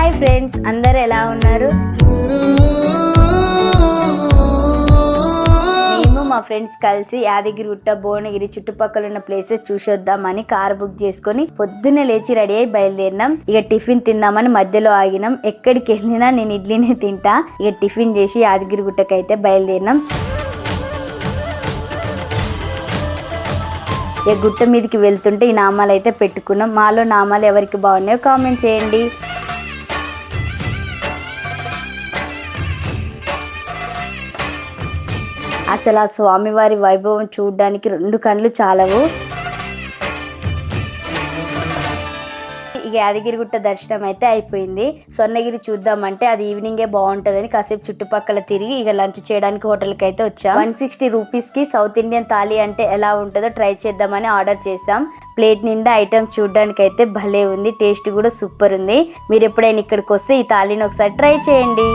Hi friends అందరు ఎలా ఉన్నారు? మేము మా ఫ్రెండ్స్ కలిసి యాదగిరిగుట్ట భువనగిరి చుట్టుపక్కల ఉన్న ప్లేసెస్ చూసొద్దామని కార్ బుక్ చేసుకొని పొద్దున్నే లేచి రెడీ అయి బయలుదేరినాం. ఇక టిఫిన్ తిందామని మధ్యలో ఆగినాం. ఎక్కడికి వెళ్ళినా నేను ఇడ్లీనే తింటా. ఇక టిఫిన్ చేసి యాదగిరిగుట్టకి అయితే బయలుదేరినాం. ఇక గుట్ట మీదకి వెళ్తుంటే ఈ నామాలు అయితే పెట్టుకున్నాం. మాలో నామాలు ఎవరికి బాగున్నాయో కామెంట్ చేయండి. అసలు ఆ స్వామివారి వైభవం చూడడానికి రెండు కళ్ళు చాలవు. ఇక యాదగిరిగుట్ట దర్శనం అయితే అయిపోయింది. సొన్నగిరి చూద్దామంటే అది ఈవినింగే బాగుంటుందని కాసేపు చుట్టుపక్కల తిరిగి ఇక లంచ్ చేయడానికి హోటల్కి అయితే వచ్చాం. వన్ సిక్స్టీ రూపీస్కి సౌత్ ఇండియన్ థాలీ అంటే ఎలా ఉంటుందో ట్రై చేద్దామని ఆర్డర్ చేసాం ప్లేట్ నిండా ఐటమ్స్ చూడడానికి అయితే భలే ఉంది. టేస్ట్ కూడా సూపర్ ఉంది. మీరు ఎప్పుడైనా ఇక్కడికి వస్తే ఈ థాలీని ఒకసారి ట్రై చేయండి.